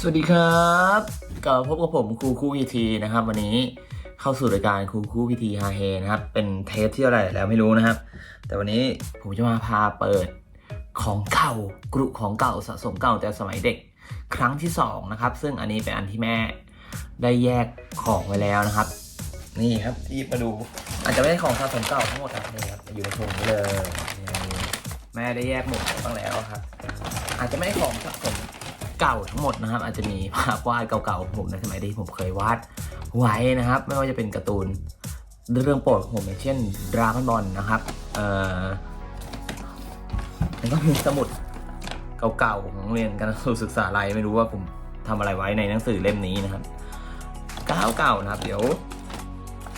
สวัสดีครับกลับพบกับผมครูคู่พีทีนะครับ วันนี้เข้าสู่รายการครูคู่พีทีฮาเฮนะครับ เป็นเทสที่เท่าไหร่แล้วไม่รู้นะครับ แต่วันนี้ผมจะมาพาเปิดของเก่ากรุของเก่าสะสมเก่าแต่สมัยเด็กครั้งที่สองนะครับซึ่งอันนี้เป็นอันที่แม่ได้แยกของไว้แล้วนะครับ นี่ครับที่มาดู อาจจะไม่ใช่ของสะสมเก่าทั้งหมดครับนี่ครับอยู่ในถุงนี้เลยแม่ได้แยกหมดบ้งแล้วครับ อาจจะไม่ใช่ของสะสม เก่าทั้งหมดนะครับ อาจจะมีภาพวาดเก่าๆของผมในสมัยที่ผมเคยวาดไว้นะครับ ไม่ว่าจะเป็นการ์ตูนเรื่องโปรดของผมอย่างเช่นดราก้อนบอลนะครับเอ่อแล้วก็มีสมุดเก่าๆของโรงเรียนการศึกษาลัยไม่รู้ว่าผมทำอะไรไว้ในหนังสือเล่มนี้นะครับเก่าๆนะครับ เดี๋ยว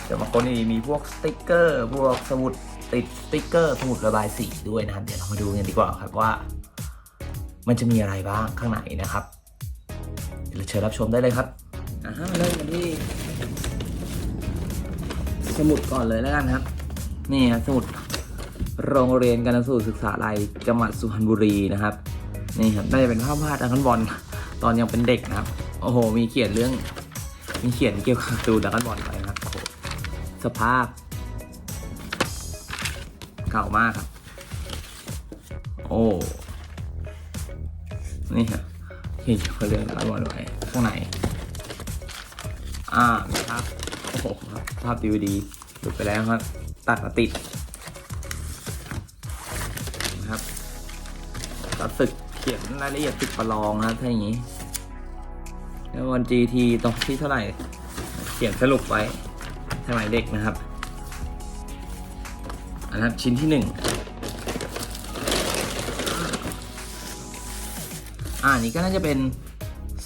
จะมาคนนี้มีพวกสติกเกอร์พวกสมุดติดสติกเกอร์สมุดระบายสีด้วยนะครับ เดี๋ยวเรามาดูกันดีกว่าครับว่า มันจะมีอะไรบ้างข้างในนะครับเดี๋ยวเราเชิญรับชมได้เลยครับอ่าฮะเริ่มกันที่สมุดก่อนเลยแล้วกันครับ นี่ครับสมุดโรงเรียนการสูตรศึกษาลัยจังหวัดสุพรรณบุรีนะครับนี่ครับน่าจะเป็นภาพวาดอันคันบอลตอนยังเป็นเด็กนะครับ โอ้โห มีเขียนเรื่อง มีเขียนเกี่ยวกับตูดักกันบอลไว้นะครับโอ้โหสภาพ เก่ามากครับ โอ้ นี่ครับที่เขาเรียกร้านบอลไว้ข้างในอ่ามีภาพโอ้โหภาพดีวดีหลุดไปแล้วครับ ตัดมาติดนะครับตัดสึกเขียนรายละเอียดติดประลองนะถ้าอย่างนี้ แล้ววัน GT ตรงที่เท่าไหร่ เขียนสรุปไว้สมัยเด็กนะครับอันนั้นชิ้นที่หนึ่ง อ่านี่ก็น่าจะเป็น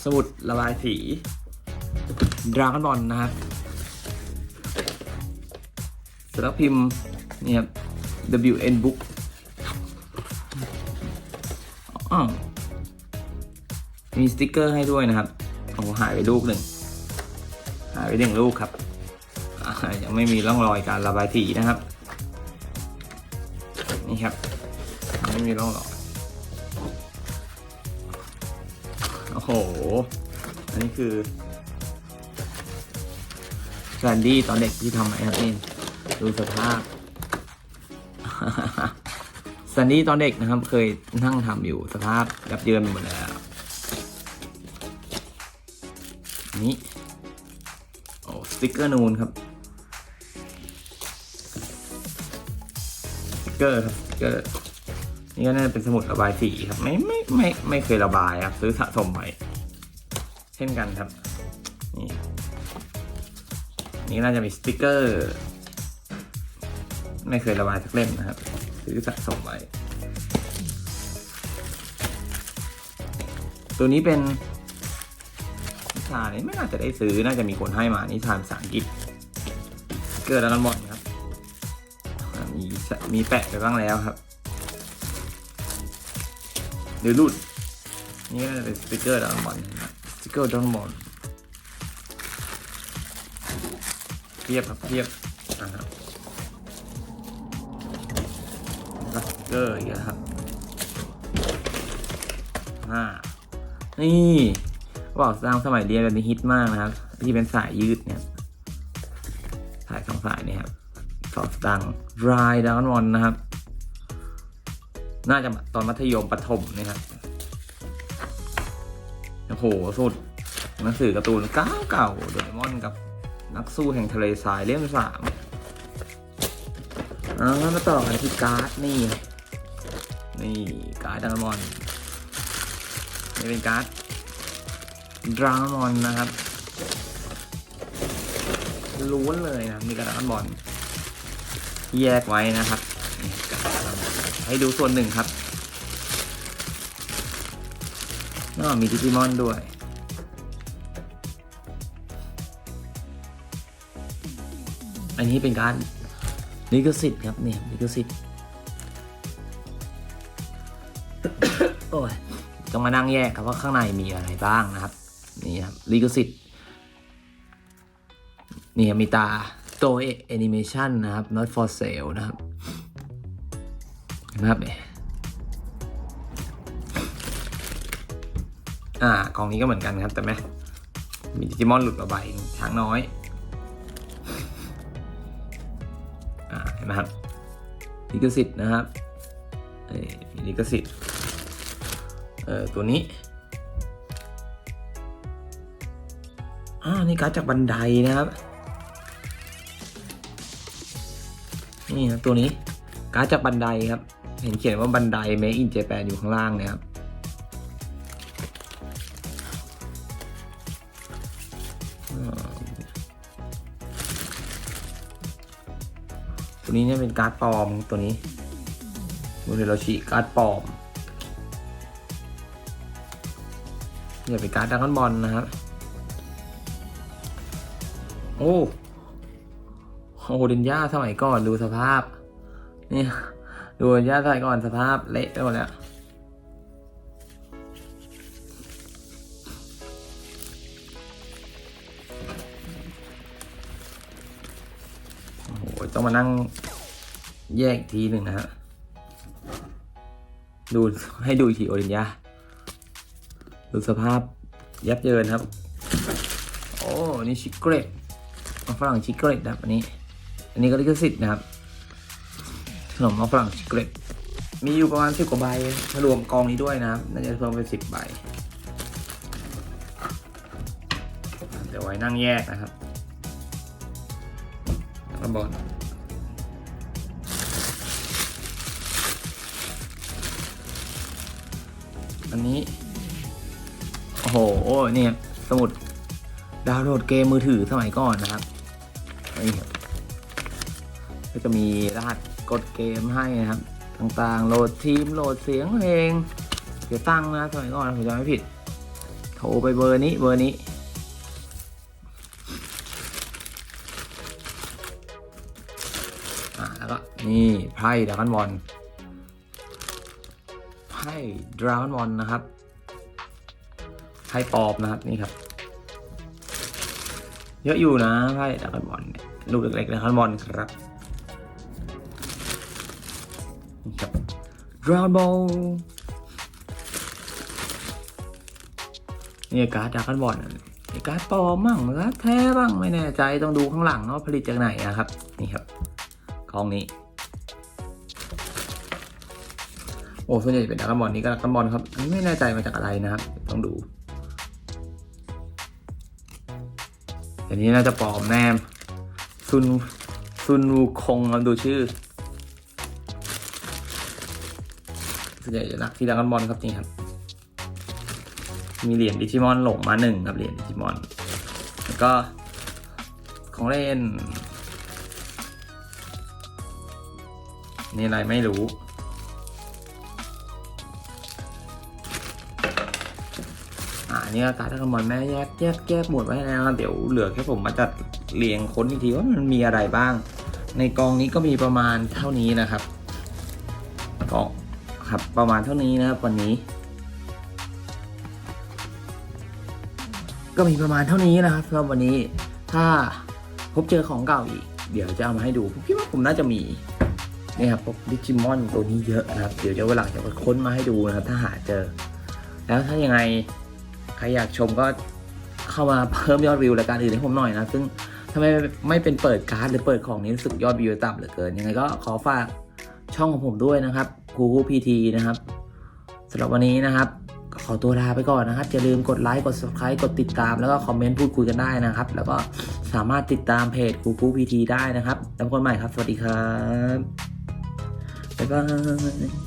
สมุดระบายสีดราก้อนบอลนะครับสำนักพิมพ์นี่ครับ WN Book มีสติกเกอร์ให้ด้วยนะครับโอ้หายไปลูกหนึ่ง หายไปหนึ่งลูกครับ ยังไม่มีร่องรอยการระบายสีนะครับ นี่ครับ ไม่มีร่องรอย โห อันนี้คือแซนดี้ตอนเด็กที่ทำไว้ครับนี่ดูสภาพแซนดี้ตอนเด็กนะครับ เคยนั่งทำอยู่สภาพยับเยินหมดแล้วนนี้โอ้สติกเกอร์นูนครับสติกเกอร์ครับสติกเกอร์ นี่ก็น่าจะเป็นสมุดระบายสีครับ ไม่ไม่ไม่ไม่เคยระบายครับ ซื้อสะสมไว้เช่นกันครับ นี่นี่น่าจะมีสติกเกอร์ ไม่เคยระบายสักเล่มนะครับ ซื้อสะสมไว้ ตัวนี้เป็นนิทานนี้ไม่น่าจะได้ซื้อน่าจะมีคนให้มานิทานภาษาอังกฤษสติกเกอร์แล้วกันหมดครับมีมีแปะไปบ้างแล้วครับ หรือรุ่นนี่ก็เป็นสติกเกอร์ดอนบอนสติกเกอร์ดอนบอลเทียบครับเทียบนะครับสติกเกอร์อีกครับอ่านี่บอกสร้างสมัยเรียนแบบนี้ฮิตมากนะครับ ที่เป็นสายยืดเนี่ยสายสองสายเนี่ยครับสอบตังรายดอนบอลนะครับ น่าจะตอนมัธยมประถมนี่ครับโอ้โหสุดหนังสือการ์ตูนเก่าเก่าโดเรมอนกับนักสู้แห่งทะเลทรายเล่มสามอ่ามาต่อกันที่การ์ดนี่ นี่การ์ดดรามอนนี่เป็นการ์ดดรามอนนะครับล้วนเลยนะมีการ์ดดรามอนแยกไว้นะครับ ให้ดูส่วนหนึ่งครับนอกมีดิจิมอนด้วย อันนี้เป็นการลิขสิทธิ์ครับเนี่ยลิขสิทธิ์โอ้ยต้องมานั่งแยกครับว่าข้างในมีอะไรบ้างนะครับ นี่ครับลิขสิทธิ์นี่ครับมีตาโตเอแอนิเมชันนะครับ not for sale นะครับ นะครับอ่ากล่องนี้ก็เหมือนกันครับแต่ไหมมีดิจิมอนหลุดมาใบช้างน้อยอ่าเห็นไหมครับลิขสิทธิ์นะครับเอ้ยมีลิขสิทธิ์เออตัวนี้อ่านี่การ์ดจากบันไดนะครับนี่ครับตัวนี้การ์ดจากบันไดครับ เห็นเขียนว่าบันได Make in Japan อยู่ข้างล่างเนี่ยครับตัวนี้เนี่ยเป็นการ์ดปลอมตัวนี้มูเทโรชิการ์ดปลอมเนี่ยเป็นการ์ดดราก้อนบอลนะครับ โอ้โหเดนย่าสมัยก่อนดูสภาพ เนี่ดูเดนย่าสมัยก่อนสภาพเละไปหมดแล้วโอ้โหต้องมานั่งแยกทีหนึ่งนะฮะ ดูให้ดูอีกทีโอรินยาดูสภาพยับเยินครับ โอ้ นี่ชิคเกรตฝรั่งชิคเกรตนะครับอันนี้ อันนี้ก็ลิขสิทธิ์นะครับ ขนมมาฝรั่งชิคเกรตมีอยู่ประมาณสิบกว่าใบถ้ารวมกองนี้ด้วยนะครับน่าจะเพิ่มเป็นสิบใบเดี๋ยวไว้นั่งแยกนะครับแล้วบอลอันนี้ โอ้โหเนี่ยสมุดดาวน์โหลดเกมมือถือสมัยก่อนนะครับนี่ครับก็จะมีรหัส กดเกมให้นะครับ ต่างๆ โหลดทีมโหลดเสียงเพลงเดี๋ยวตั้งนะสมัยก่อนผมจำไม่ผิด โทรไปเบอร์นี้เบอร์นี้ อ่าแล้วก็นี่ไพ่ดราก้อนบอลไพ่ดราก้อนบอลนะครับไพ่ปอมนะครับนี่ครับ เยอะอยู่นะไพ่ดราก้อนบอลลูกเล็กๆดราก้อนบอลครับ ดราก้อนบอลนี่การ์ดดราก้อนบอลนี่การ์ดปลอมบ้างการ์ดแท้บ้างไม่แน่ใจต้องดูข้างหลังเนาะผลิตจากไหนนะครับ นี่ครับกล้องนี้ โอ้ส่วนใหญ่จะเป็นดราก้อนบอลนี้ก็ดราก้อนบอลครับไม่แน่ใจมาจากอะไรนะครับ ต้องดูอันนี้น่าจะปลอมแน่ซุนซุนวูคงครับดูชื่อ ส่วนใหญ่จะนักที่ดรากอนบอลครับจริงครับ มีเหรียญดิจิมอนหลงมาหนึ่งครับเหรียญดิจิมอน แล้วก็ของเล่น นี่อะไรไม่รู้ อ่านี่ก็การ์ดทั้งหมดแม่แยกแยกแยกหมวดไว้แล้วเดี๋ยวเหลือแค่ผมมาจัดเรียงค้นอีกทีว่ามันมีอะไรบ้าง ในกองนี้ก็มีประมาณเท่านี้นะครับกอง ครับประมาณเท่านี้นะครับวันนี้ ก็มีประมาณเท่านี้นะครับสำหรับวันนี้ถ้าพบเจอของเก่าอีก เดี๋ยวจะเอามาให้ดูผมคิดว่าผมน่าจะมีนี่ครับพวกดิจิมอนตัวนี้เยอะนะครับ เดี๋ยวจะวันหลังจะไปค้นมาให้ดูนะครับ ถ้าหาเจอ แล้วถ้ายังไงใครอยากชมก็เข้ามาเพิ่มยอดวิวรายการอื่นให้ผมหน่อยนะ ซึ่งถ้าไม่ไม่เป็นเปิดการ์ดหรือเปิดของนี้รู้สึกยอดวิวต่ำเหลือเกิน ยังไงก็ขอฝาก ช่องของผมด้วยนะครับกูกูพีทีนะครับสำหรับวันนี้นะครับ ขอตัวลาไปก่อนนะครับอย่าลืมกดไลค์กด subscribe กดติดตาม แล้วก็คอมเมนต์พูดคุยกันได้นะครับ แล้วก็สามารถติดตามเพจกูกูพีทีได้นะครับแล้วพบกันใหม่ครับ สวัสดีครับบ๊ายบาย